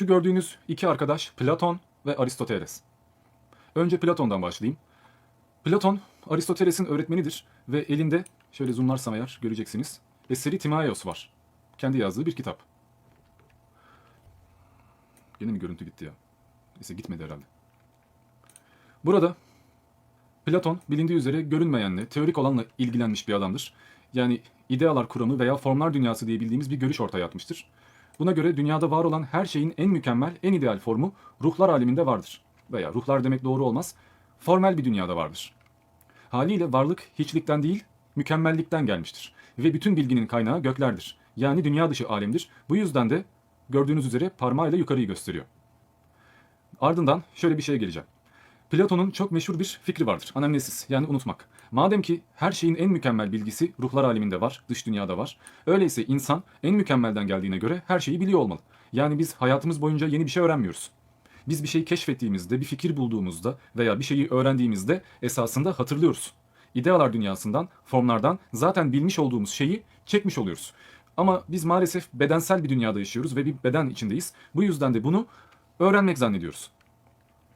Şu gördüğünüz iki arkadaş Platon ve Aristoteles. Önce Platon'dan başlayayım. Platon, Aristoteles'in öğretmenidir ve elinde, şöyle zoomlarsam eğer göreceksiniz, eseri Timaios var. Kendi yazdığı bir kitap. Yine mi görüntü gitti ya? Neyse gitmedi herhalde. Burada Platon bilindiği üzere görünmeyenle, teorik olanla ilgilenmiş bir adamdır. Yani idealar kuramı veya formlar dünyası diye bildiğimiz bir görüş ortaya atmıştır. Buna göre dünyada var olan her şeyin en mükemmel, en ideal formu ruhlar aleminde vardır. Veya ruhlar demek doğru olmaz, formel bir dünyada vardır. Haliyle varlık hiçlikten değil, mükemmellikten gelmiştir. Ve bütün bilginin kaynağı göklerdir. Yani dünya dışı alemdir. Bu yüzden de gördüğünüz üzere parmağıyla yukarıyı gösteriyor. Ardından şöyle bir şeye geleceğim. Platon'un çok meşhur bir fikri vardır. Anamnesis yani unutmak. Madem ki her şeyin en mükemmel bilgisi ruhlar aleminde var, dış dünyada var. Öyleyse insan en mükemmelden geldiğine göre her şeyi biliyor olmalı. Yani biz hayatımız boyunca yeni bir şey öğrenmiyoruz. Biz bir şeyi keşfettiğimizde, bir fikir bulduğumuzda veya bir şeyi öğrendiğimizde esasında hatırlıyoruz. İdealar dünyasından, formlardan zaten bilmiş olduğumuz şeyi çekmiş oluyoruz. Ama biz maalesef bedensel bir dünyada yaşıyoruz ve bir beden içindeyiz. Bu yüzden de bunu öğrenmek zannediyoruz.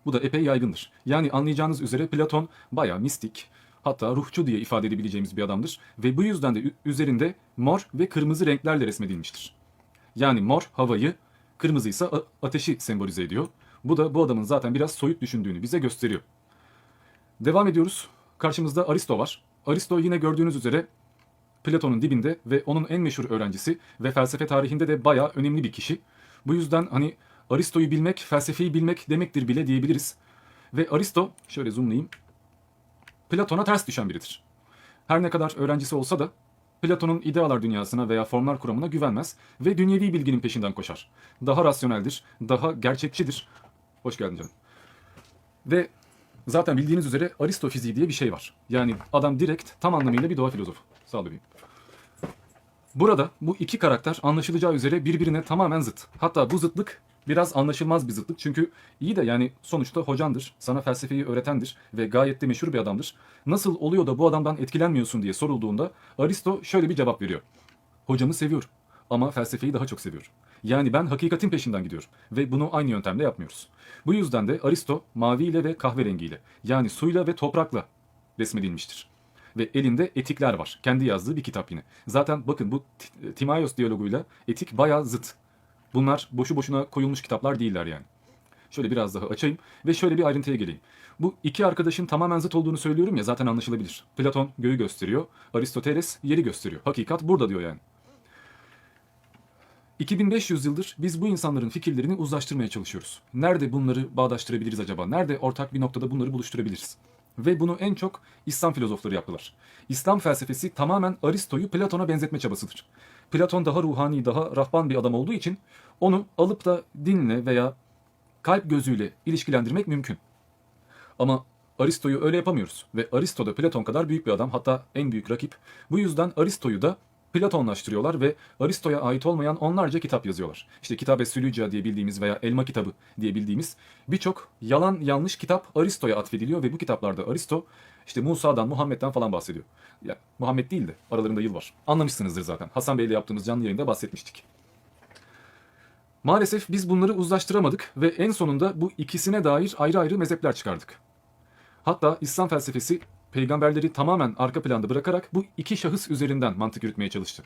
Bu da epey yaygındır. Yani anlayacağınız üzere Platon bayağı mistik, hatta ruhçu diye ifade edebileceğimiz bir adamdır. Ve bu yüzden de üzerinde mor ve kırmızı renklerle resmedilmiştir. Yani mor havayı, kırmızı ise ateşi sembolize ediyor. Bu da bu adamın zaten biraz soyut düşündüğünü bize gösteriyor. Devam ediyoruz. Karşımızda Aristo var. Aristo yine gördüğünüz üzere Platon'un dibinde ve onun en meşhur öğrencisi ve felsefe tarihinde de bayağı önemli bir kişi. Bu yüzden hani Aristo'yu bilmek, felsefeyi bilmek demektir bile diyebiliriz. Ve Aristo, şöyle zoomlayayım, Platon'a ters düşen biridir. Her ne kadar öğrencisi olsa da Platon'un idealar dünyasına veya formlar kuramına güvenmez ve dünyevi bilginin peşinden koşar. Daha rasyoneldir, daha gerçekçidir. Hoş geldin canım. Ve zaten bildiğiniz üzere Aristofiziği diye bir şey var. Yani adam direkt tam anlamıyla bir doğa filozofu. Sağ ol. Burada bu iki karakter anlaşılacağı üzere birbirine tamamen zıt. Hatta bu zıtlık biraz anlaşılmaz bir zıtlık. Çünkü iyi de yani sonuçta hocandır, sana felsefeyi öğretendir ve gayet de meşhur bir adamdır. Nasıl oluyor da bu adamdan etkilenmiyorsun diye sorulduğunda Aristo şöyle bir cevap veriyor. Hocamı seviyorum ama felsefeyi daha çok seviyorum. Yani ben hakikatin peşinden gidiyorum ve bunu aynı yöntemle yapmıyoruz. Bu yüzden de Aristo maviyle ve kahverengiyle yani suyla ve toprakla resmedilmiştir ve elinde etikler var. Kendi yazdığı bir kitap yine. Zaten bakın bu Timaios diyaloguyla etik bayağı zıt. Bunlar boşu boşuna koyulmuş kitaplar değiller yani. Şöyle biraz daha açayım ve şöyle bir ayrıntıya geleyim. Bu iki arkadaşın tamamen zıt olduğunu söylüyorum ya zaten anlaşılabilir. Platon göğü gösteriyor, Aristoteles yeri gösteriyor. Hakikat burada diyor yani. 2500 yıldır biz bu insanların fikirlerini uzlaştırmaya çalışıyoruz. Nerede bunları bağdaştırabiliriz acaba? Nerede ortak bir noktada bunları buluşturabiliriz? Ve bunu en çok İslam filozofları yaptılar. İslam felsefesi tamamen Aristo'yu Platon'a benzetme çabasıdır. Platon daha ruhani, daha rahban bir adam olduğu için onu alıp da dinle veya kalp gözüyle ilişkilendirmek mümkün. Ama Aristo'yu öyle yapamıyoruz. Ve Aristo da Platon kadar büyük bir adam hatta en büyük rakip. Bu yüzden Aristo'yu da Platonlaştırıyorlar ve Aristo'ya ait olmayan onlarca kitap yazıyorlar. İşte Kitab-ı Sülüca diye bildiğimiz veya Elma kitabı diye bildiğimiz birçok yalan yanlış kitap Aristo'ya atfediliyor ve bu kitaplarda Aristo işte Musa'dan, Muhammed'den falan bahsediyor. Ya Muhammed değil de aralarında yıl var. Anlamışsınızdır zaten. Hasan Bey'le yaptığımız canlı yayında bahsetmiştik. Maalesef biz bunları uzlaştıramadık ve en sonunda bu ikisine dair ayrı ayrı mezhepler çıkardık. Hatta İslam felsefesi peygamberleri tamamen arka planda bırakarak bu iki şahıs üzerinden mantık yürütmeye çalıştı.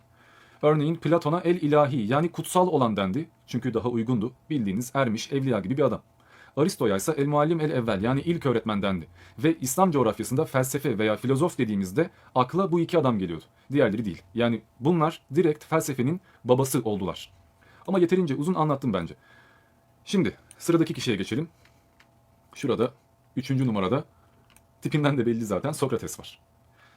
Örneğin Platon'a el ilahi yani kutsal olan dendi çünkü daha uygundu. Bildiğiniz ermiş, evliya gibi bir adam. Aristo'ya ise el muallim el evvel yani ilk öğretmen dendi. Ve İslam coğrafyasında felsefe veya filozof dediğimizde akla bu iki adam geliyordu. Diğerleri değil. Yani bunlar direkt felsefenin babası oldular. Ama yeterince uzun anlattım bence. Şimdi sıradaki kişiye geçelim. Şurada üçüncü numarada tipinden de belli zaten Sokrates var.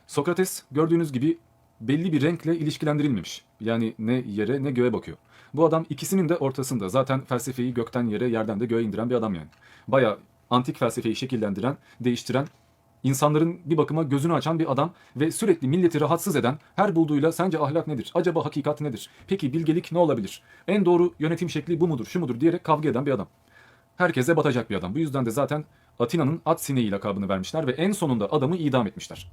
Sokrates gördüğünüz gibi belli bir renkle ilişkilendirilmemiş. Yani ne yere ne göğe bakıyor. Bu adam ikisinin de ortasında. Zaten felsefeyi gökten yere, yerden de göğe indiren bir adam yani. Baya antik felsefeyi şekillendiren, değiştiren, insanların bir bakıma gözünü açan bir adam ve sürekli milleti rahatsız eden her bulduğuyla sence ahlak nedir? Acaba hakikat nedir? Peki bilgelik ne olabilir? En doğru yönetim şekli bu mudur, şu mudur diyerek kavga eden bir adam. Herkese batacak bir adam. Bu yüzden de zaten Atina'nın at sineği lakabını vermişler ve en sonunda adamı idam etmişler.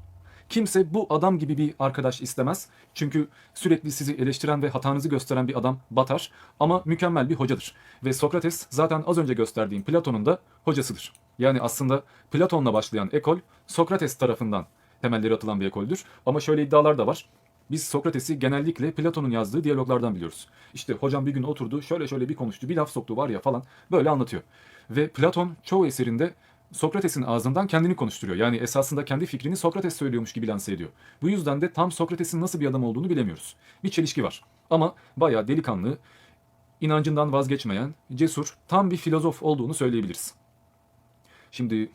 Kimse bu adam gibi bir arkadaş istemez. Çünkü sürekli sizi eleştiren ve hatanızı gösteren bir adam batar ama mükemmel bir hocadır. Ve Sokrates zaten az önce gösterdiğim Platon'un da hocasıdır. Yani aslında Platon'la başlayan ekol Sokrates tarafından temelleri atılan bir ekoldür. Ama şöyle iddialar da var. Biz Sokrates'i genellikle Platon'un yazdığı diyaloglardan biliyoruz. İşte hocam bir gün oturdu, şöyle şöyle bir konuştu, bir laf soktu var ya falan böyle anlatıyor. Ve Platon çoğu eserinde Sokrates'in ağzından kendini konuşturuyor. Yani esasında kendi fikrini Sokrates söylüyormuş gibi lanse ediyor. Bu yüzden de tam Sokrates'in nasıl bir adam olduğunu bilemiyoruz. Bir çelişki var. Ama bayağı delikanlı, inancından vazgeçmeyen, cesur, tam bir filozof olduğunu söyleyebiliriz. Şimdi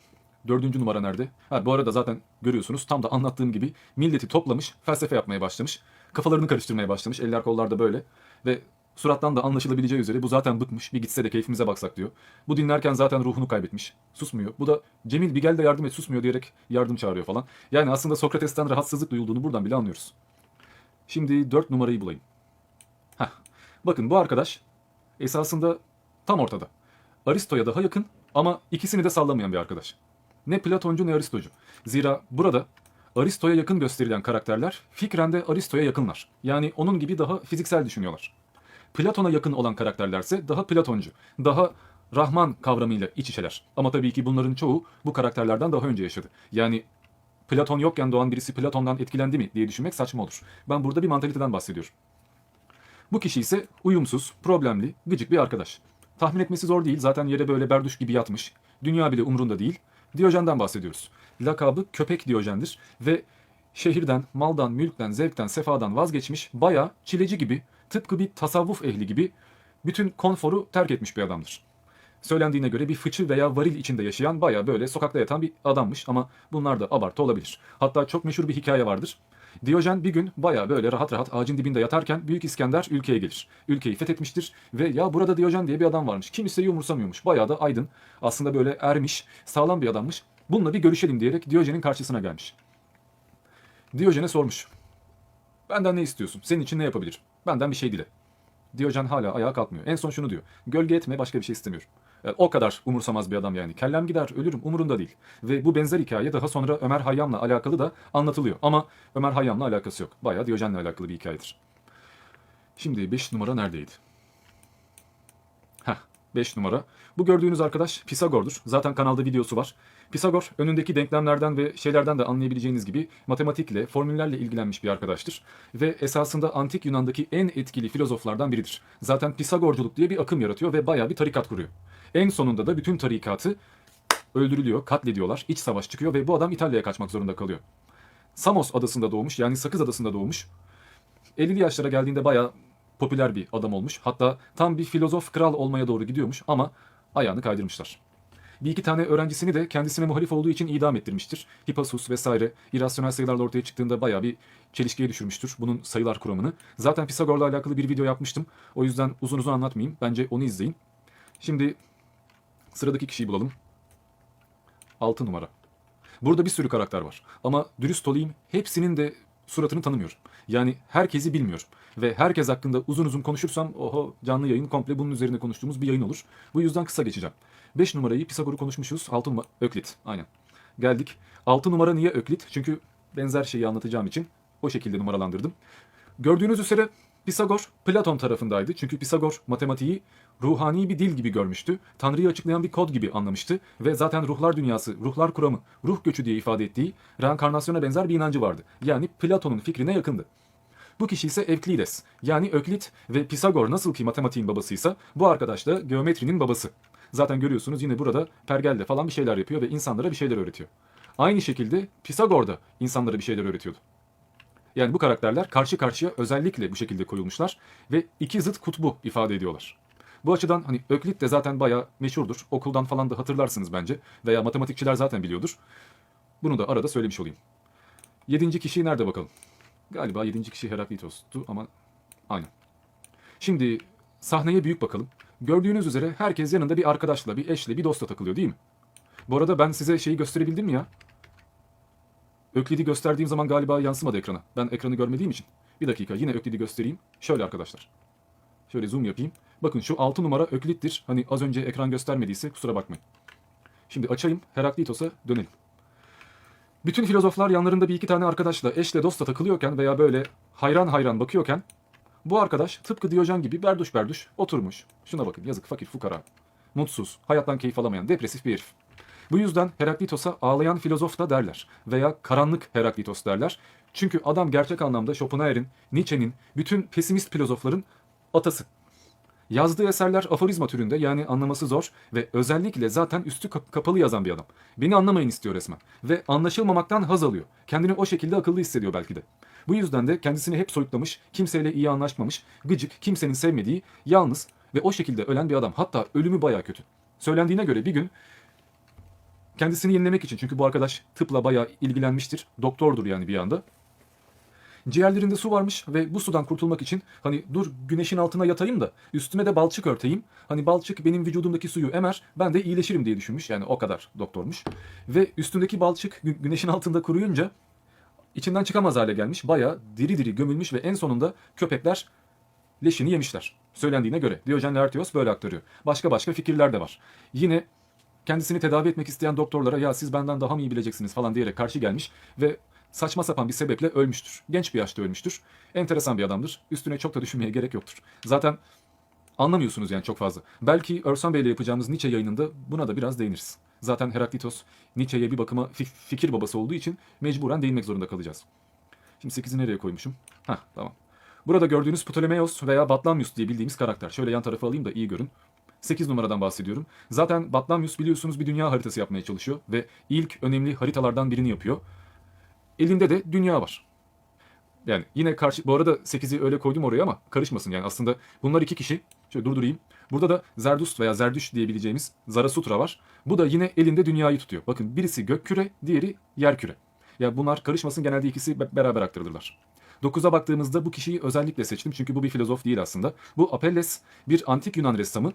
dördüncü numara nerede? Ha, bu arada zaten görüyorsunuz tam da anlattığım gibi milleti toplamış, felsefe yapmaya başlamış. Kafalarını karıştırmaya başlamış. Eller kollarda böyle. Ve surattan da anlaşılabileceği üzere bu zaten bıkmış. Bir gitse de keyfimize baksak diyor. Bu dinlerken zaten ruhunu kaybetmiş. Susmuyor. Bu da Cemil bir gel de yardım et susmuyor diyerek yardım çağırıyor falan. Yani aslında Sokrates'ten rahatsızlık duyulduğunu buradan bile anlıyoruz. Şimdi dört numarayı bulayım. Heh. Bakın bu arkadaş esasında tam ortada. Aristo'ya daha yakın ama ikisini de sallamayan bir arkadaş. Ne Platoncu ne Aristocu. Zira burada Aristo'ya yakın gösterilen karakterler fikren de Aristo'ya yakınlar. Yani onun gibi daha fiziksel düşünüyorlar. Platon'a yakın olan karakterlerse daha Platoncu, daha Rahman kavramıyla iç içeler. Ama tabii ki bunların çoğu bu karakterlerden daha önce yaşadı. Yani Platon yokken doğan birisi Platon'dan etkilendi mi diye düşünmek saçma olur. Ben burada bir mantaliteden bahsediyorum. Bu kişi ise uyumsuz, problemli, gıcık bir arkadaş. Tahmin etmesi zor değil. Zaten yere böyle berduş gibi yatmış. Dünya bile umrunda değil. Diyojen'den bahsediyoruz. Lakabı köpek Diyojen'dir ve şehirden, maldan, mülkten, zevkten, sefadan vazgeçmiş, bayağı çileci gibi, tıpkı bir tasavvuf ehli gibi bütün konforu terk etmiş bir adamdır. Söylendiğine göre bir fıçı veya varil içinde yaşayan bayağı böyle sokakta yatan bir adammış ama bunlar da abartı olabilir. Hatta çok meşhur bir hikaye vardır. Diyojen bir gün bayağı böyle rahat rahat ağacın dibinde yatarken Büyük İskender ülkeye gelir. Ülkeyi fethetmiştir ve ya burada Diyojen diye bir adam varmış. Kimseyi umursamıyormuş. Bayağı da aydın. Aslında böyle ermiş, sağlam bir adammış. Bununla bir görüşelim diyerek Diyojen'in karşısına gelmiş. Diyojen'e sormuş. Benden ne istiyorsun? Senin için ne yapabilirim? Benden bir şey dile. Diyojen hala ayağa kalkmıyor. En son şunu diyor. Gölge etme başka bir şey istemiyorum. E, O kadar umursamaz bir adam yani. Kellem gider ölürüm umurunda değil. Ve bu benzer hikaye daha sonra Ömer Hayyam'la alakalı da anlatılıyor. Ama Ömer Hayyam'la alakası yok. Bayağı Diyojen'le alakalı bir hikayedir. Şimdi 5 numara neredeydi? Heh 5 numara. Bu gördüğünüz arkadaş Pisagor'dur. Zaten kanalda videosu var. Pisagor önündeki denklemlerden ve şeylerden de anlayabileceğiniz gibi matematikle, formüllerle ilgilenmiş bir arkadaştır. Ve esasında antik Yunan'daki en etkili filozoflardan biridir. Zaten Pisagorculuk diye bir akım yaratıyor ve bayağı bir tarikat kuruyor. En sonunda da bütün tarikatı öldürülüyor, katlediyorlar, iç savaş çıkıyor ve bu adam İtalya'ya kaçmak zorunda kalıyor. Samos adasında doğmuş yani Sakız adasında doğmuş. 50'li yaşlara geldiğinde bayağı popüler bir adam olmuş. Hatta tam bir filozof kral olmaya doğru gidiyormuş ama ayağını kaydırmışlar. Bir iki tane öğrencisini de kendisine muhalif olduğu için idam ettirmiştir. Hippasus vesaire irrasyonel sayılarla ortaya çıktığında bayağı bir çelişkiye düşürmüştür bunun sayılar kuramını. Zaten Pisagor'la alakalı bir video yapmıştım. O yüzden uzun uzun anlatmayayım. Bence onu izleyin. Şimdi sıradaki kişiyi bulalım. 6 numara. Burada bir sürü karakter var. Ama dürüst olayım hepsinin de suratını tanımıyorum. Yani herkesi bilmiyorum. Ve herkes hakkında uzun uzun konuşursam oho canlı yayın komple bunun üzerine konuştuğumuz bir yayın olur. Bu yüzden kısa geçeceğim. 5 numarayı Pisagor'u konuşmuşuz. 6 numara Öklit. Aynen. Geldik. 6 numara niye Öklit? Çünkü benzer şeyi anlatacağım için o şekilde numaralandırdım. Gördüğünüz üzere Pisagor Platon tarafındaydı. Çünkü Pisagor matematiği ruhani bir dil gibi görmüştü. Tanrı'yı açıklayan bir kod gibi anlamıştı. Ve zaten ruhlar dünyası, ruhlar kuramı, ruh göçü diye ifade ettiği reenkarnasyona benzer bir inancı vardı. Yani Platon'un fikrine yakındı. Bu kişi ise Evklides yani Öklit ve Pisagor nasıl ki matematiğin babasıysa bu arkadaş da geometrinin babası. Zaten görüyorsunuz yine burada pergelde falan bir şeyler yapıyor ve insanlara bir şeyler öğretiyor. Aynı şekilde Pisagor da insanlara bir şeyler öğretiyordu. Yani bu karakterler karşı karşıya özellikle bu şekilde koyulmuşlar ve iki zıt kutbu ifade ediyorlar. Bu açıdan hani Öklit de zaten bayağı meşhurdur. Okuldan falan da hatırlarsınız bence. Veya matematikçiler zaten biliyordur. Bunu da arada söylemiş olayım. Yedinci kişi nerede bakalım? Galiba yedinci kişi Heraklitos'tu ama aynen. Şimdi sahneye büyük bakalım. Gördüğünüz üzere herkes yanında bir arkadaşla, bir eşle, bir dostla takılıyor değil mi? Bu arada ben size şeyi gösterebildim ya? Öklid'i gösterdiğim zaman galiba yansımadı ekrana. Ben ekranı görmediğim için. Bir dakika yine Öklid'i göstereyim. Şöyle arkadaşlar. Şöyle zoom yapayım. Bakın şu 6 numara Öklid'dir. Hani az önce ekran göstermediyse kusura bakmayın. Şimdi açayım. Heraklitos'a dönelim. Bütün filozoflar yanlarında bir iki tane arkadaşla, eşle, dostla takılıyorken veya böyle hayran hayran bakıyorken bu arkadaş tıpkı Diyojen gibi berduş berduş oturmuş. Şuna bakın yazık fakir fukara. Mutsuz, hayattan keyif alamayan, depresif bir herif. Bu yüzden Heraklitos'a ağlayan filozof da derler veya karanlık Heraklitos derler. Çünkü adam gerçek anlamda Schopenhauer'in, Nietzsche'nin, bütün pesimist filozofların atası. Yazdığı eserler aforizma türünde yani anlaması zor ve özellikle zaten üstü kap- kapalı yazan bir adam. Beni anlamayın istiyor resmen ve anlaşılmamaktan haz alıyor. Kendini o şekilde akıllı hissediyor belki de. Bu yüzden de kendisini hep soyutlamış, kimseyle iyi anlaşmamış, gıcık, kimsenin sevmediği, yalnız ve o şekilde ölen bir adam. Hatta ölümü baya kötü. Söylendiğine göre bir gün kendisini yenilemek için çünkü bu arkadaş tıpla bayağı ilgilenmiştir. Doktordur yani bir yanda. Ciğerlerinde su varmış ve bu sudan kurtulmak için hani dur güneşin altına yatayım da üstüme de balçık örteyim. Hani balçık benim vücudumdaki suyu emer ben de iyileşirim diye düşünmüş. Yani o kadar doktormuş. Ve üstündeki balçık gü- güneşin altında kuruyunca içinden çıkamaz hale gelmiş. Bayağı diri diri gömülmüş ve en sonunda köpekler leşini yemişler. Söylendiğine göre. Diyojen Laertios böyle aktarıyor. Başka başka fikirler de var. Yine kendisini tedavi etmek isteyen doktorlara ya siz benden daha mı iyi bileceksiniz falan diyerek karşı gelmiş ve saçma sapan bir sebeple ölmüştür. Genç bir yaşta ölmüştür. Enteresan bir adamdır. Üstüne çok da düşünmeye gerek yoktur. Zaten anlamıyorsunuz yani çok fazla. Belki Örsan Bey ile yapacağımız Nietzsche yayınında buna da biraz değiniriz. Zaten Heraklitos Nietzsche'ye bir bakıma fi- fikir babası olduğu için mecburen değinmek zorunda kalacağız. Şimdi 8'i nereye koymuşum? Hah tamam. Burada gördüğünüz Ptolemaios veya Batlamyus diye bildiğimiz karakter. Şöyle yan tarafa alayım da iyi görün. 8 numaradan bahsediyorum. Zaten Batlamyus biliyorsunuz bir dünya haritası yapmaya çalışıyor ve ilk önemli haritalardan birini yapıyor. Elinde de dünya var. Yani yine karşı bu arada 8'i öyle koydum oraya ama karışmasın yani aslında bunlar iki kişi. Şöyle durdurayım. Burada da Zerdust veya Zerdüş diyebileceğimiz Zarasutra var. Bu da yine elinde dünyayı tutuyor. Bakın birisi gök küre, diğeri yer küre. Ya bunlar karışmasın genelde ikisi be- beraber aktarılırlar. 9'a baktığımızda bu kişiyi özellikle seçtim çünkü bu bir filozof değil aslında. Bu Apelles bir antik Yunan ressamı.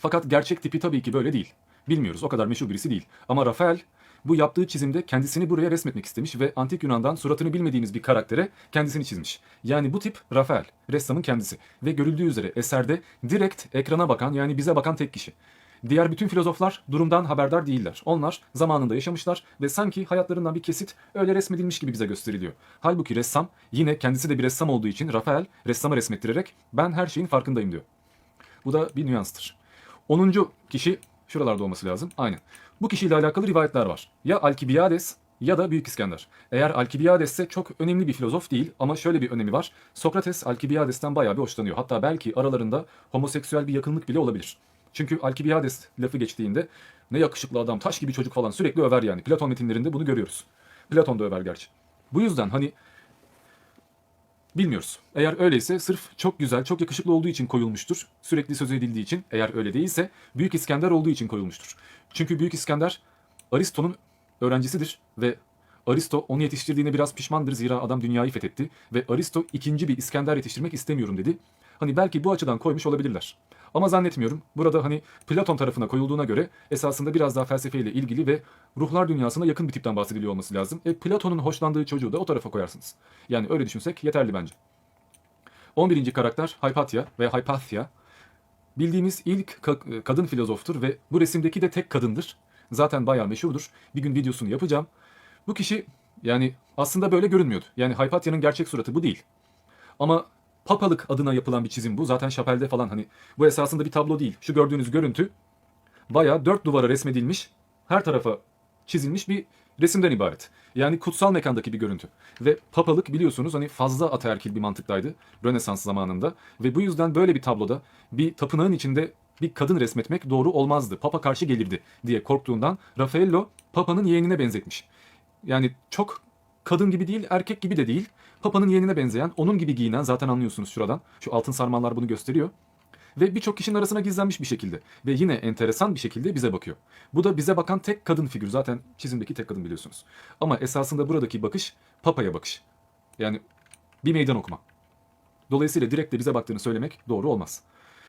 Fakat gerçek tipi tabii ki böyle değil. Bilmiyoruz o kadar meşhur birisi değil. Ama Rafael bu yaptığı çizimde kendisini buraya resmetmek istemiş ve antik Yunan'dan suratını bilmediğimiz bir karaktere kendisini çizmiş. Yani bu tip Rafael, ressamın kendisi. Ve görüldüğü üzere eserde direkt ekrana bakan yani bize bakan tek kişi. Diğer bütün filozoflar durumdan haberdar değiller. Onlar zamanında yaşamışlar ve sanki hayatlarından bir kesit öyle resmedilmiş gibi bize gösteriliyor. Halbuki ressam yine kendisi de bir ressam olduğu için Rafael ressama resmettirerek ben her şeyin farkındayım diyor. Bu da bir nüanstır. 10. kişi şuralarda olması lazım. Aynen. Bu kişiyle alakalı rivayetler var. Ya Alkibiades ya da Büyük İskender. Eğer Alkibiades ise çok önemli bir filozof değil ama şöyle bir önemi var. Sokrates Alkibiades'ten bayağı bir hoşlanıyor. Hatta belki aralarında homoseksüel bir yakınlık bile olabilir. Çünkü Alkibiades lafı geçtiğinde ne yakışıklı adam, taş gibi çocuk falan sürekli över yani. Platon metinlerinde bunu görüyoruz. Platon da över gerçi. Bu yüzden hani Bilmiyoruz. Eğer öyleyse sırf çok güzel, çok yakışıklı olduğu için koyulmuştur. Sürekli söz edildiği için eğer öyle değilse Büyük İskender olduğu için koyulmuştur. Çünkü Büyük İskender Aristo'nun öğrencisidir ve Aristo onu yetiştirdiğine biraz pişmandır zira adam dünyayı fethetti ve Aristo ikinci bir İskender yetiştirmek istemiyorum dedi. Hani belki bu açıdan koymuş olabilirler. Ama zannetmiyorum. Burada hani Platon tarafına koyulduğuna göre esasında biraz daha felsefeyle ilgili ve ruhlar dünyasına yakın bir tipten bahsediliyor olması lazım. E Platon'un hoşlandığı çocuğu da o tarafa koyarsınız. Yani öyle düşünsek yeterli bence. 11. karakter Hypatia veya Hypatia. Bildiğimiz ilk ka- kadın filozoftur ve bu resimdeki de tek kadındır. Zaten bayağı meşhurdur. Bir gün videosunu yapacağım. Bu kişi yani aslında böyle görünmüyordu. Yani Hypatia'nın gerçek suratı bu değil. Ama papalık adına yapılan bir çizim bu. Zaten şapelde falan hani bu esasında bir tablo değil. Şu gördüğünüz görüntü bayağı dört duvara resmedilmiş, her tarafa çizilmiş bir resimden ibaret. Yani kutsal mekandaki bir görüntü. Ve papalık biliyorsunuz hani fazla ataerkil bir mantıktaydı Rönesans zamanında. Ve bu yüzden böyle bir tabloda bir tapınağın içinde bir kadın resmetmek doğru olmazdı. Papa karşı gelirdi diye korktuğundan Raffaello Papa'nın yeğenine benzetmiş. Yani çok kadın gibi değil, erkek gibi de değil. Papa'nın yeğenine benzeyen, onun gibi giyinen zaten anlıyorsunuz şuradan. Şu altın sarmallar bunu gösteriyor. Ve birçok kişinin arasına gizlenmiş bir şekilde. Ve yine enteresan bir şekilde bize bakıyor. Bu da bize bakan tek kadın figür. Zaten çizimdeki tek kadın biliyorsunuz. Ama esasında buradaki bakış Papa'ya bakış. Yani bir meydan okuma. Dolayısıyla direkt de bize baktığını söylemek doğru olmaz.